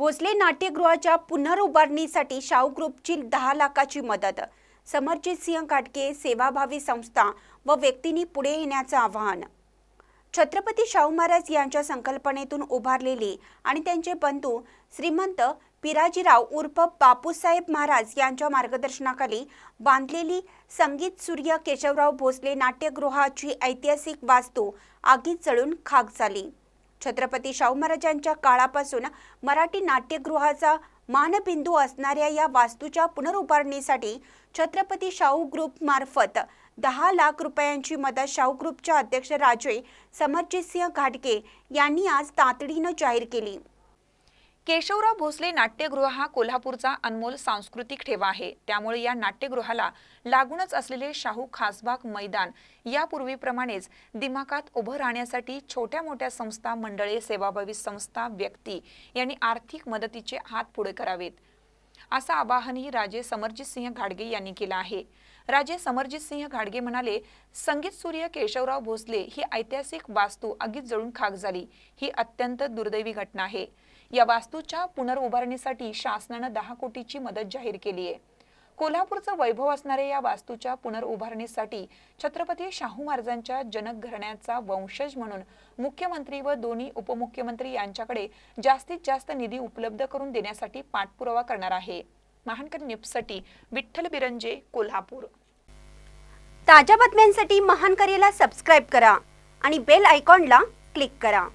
भोसले नाट्यगृहाच्या पुनरुभारणीसाठी शाहू ग्रुपची दहा लाखाची मदत. समरजित सिंह काटके सेवाभावी संस्था व व्यक्तींनी पुढे येण्याचं आवाहन. छत्रपती शाहू महाराज यांच्या संकल्पनेतून उभारलेली आणि त्यांचे बंधू श्रीमंत पिराजीराव उर्फ बापूसाहेब महाराज यांच्या मार्गदर्शनाखाली बांधलेली संगीत सूर्य केशवराव भोसले नाट्यगृहाची ऐतिहासिक वास्तू आगीत चढून खाक झाली. छत्रपती शाहू महाराजांच्या काळापासून मराठी नाट्यगृहाचा मानबिंदू असणाऱ्या या वास्तूच्या पुनरुभारणीसाठी छत्रपती शाहू ग्रुप मार्फत दहा लाख रुपयांची मदत शाहू ग्रुपच्या अध्यक्ष राजे समरजितसिंह घाटगे यांनी आज तातडीनं जाहीर केली. केशवराव भोसले नाट्यगृह हा कोल्हापूरचा अनमोल सांस्कृतिक ठेवा आहे. त्यामुळे या नाट्यगृहाला लागूनच असलेले शाहू खासबाग मैदान यापूर्वीप्रमाणेच दिमाकात उभं राहण्यासाठी छोट्या मोठ्या संस्था मंडळे सेवाभावी संस्था व्यक्ती यांनी आर्थिक मदतीचे हात पुढे करावेत. असं आवाहनही राजे समरजितसिंह घाडगे यांनी केलं आहे. राजे समरजितसिंह घाडगे म्हणाले संगीत सूर्य केशवराव भोसले ही ऐतिहासिक वास्तू आगीत जळून खाक झाली. ही अत्यंत दुर्दैवी घटना आहे. या वास्तूच्या पुनर्उभारणीसाठी शासनानं दहा कोटीची मदत जाहीर केली आहे. कोल्हापूरचं वैभव असणाऱ्या या वास्तूच्या पुनर्उभारणीसाठी छत्रपती शाहू महाराजांच्या जनक घराण्याचा वंशज म्हणून मुख्यमंत्री व दोन्ही उपमुख्यमंत्री यांच्याकडे जास्तीत जास्त निधी उपलब्ध करून देण्यासाठी पाठपुरावा करणार आहे. महानकर न्यूजसाठी विठ्ठल बिरंजे कोल्हापूर. ताज्या बातम्यांसाठी महान करेला सबस्क्राईब करा आणि बेल आयकॉनला क्लिक करा.